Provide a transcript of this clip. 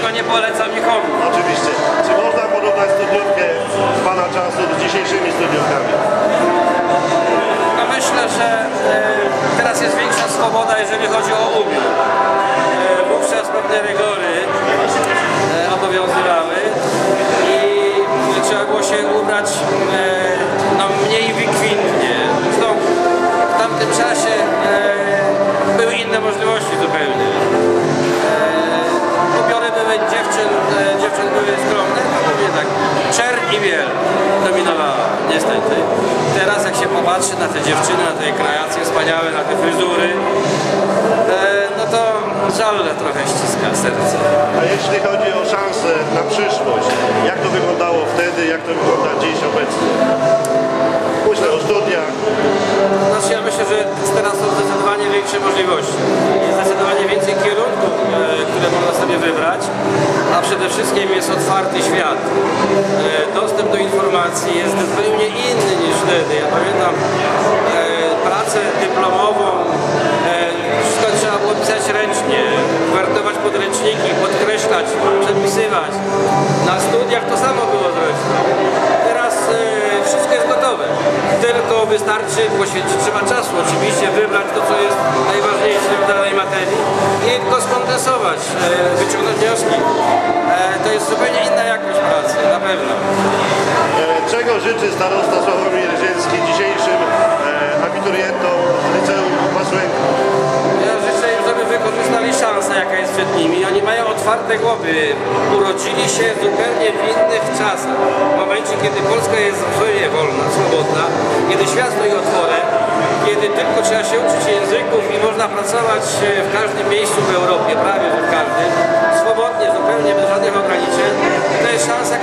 Czego nie polecam nikomu. oczywiście, czy można porównać studiówkę z Pana czasu z dzisiejszymi studiówkami? No myślę, że e, teraz jest większa swoboda, jeżeli chodzi o ubiór. Niestety. Teraz jak się popatrzy na te dziewczyny, na te kreacje wspaniałe, na te fryzury, e, no to żal trochę ściska serce. A jeśli chodzi o szanse na przyszłość, jak to wyglądało wtedy, jak to wygląda dziś obecnie? Myślę o studiach, Znaczy ja myślę, że teraz są zdecydowanie większe możliwości. Jest zdecydowanie więcej kierunków, e, które można sobie wybrać, a przede wszystkim jest otwarty świat. E, dostęp do informacji jest zupełnie inny niż wtedy. Ja pamiętam e, pracę dyplomową, e, wszystko trzeba było pisać ręcznie, wertować podręczniki, podkreślać, przepisywać. Na studiach to samo było zresztą. Teraz wszystko jest gotowe. Tylko wystarczy poświęcić trzeba czasu, oczywiście wybrać to, co jest najważniejsze w danej materii i to skondensować, e, wyciągnąć wnioski. E, to jest zupełnie inna jakość pracy, na pewno. e, czego życzy starosta Sławomir Zielski dzisiejszym abiturientom liceum Masłęka? Ja życzę im, żeby wykorzystali szansę, jaka jest przed nimi. Oni mają otwarte głowy. Urodzili się zupełnie w innych czasach. W momencie, kiedy Polska jest zupełnie wolna, swobodna, pracować e, w każdym miejscu w Europie, prawie w każdym, swobodnie, zupełnie bez żadnych ograniczeń, to jest szansa,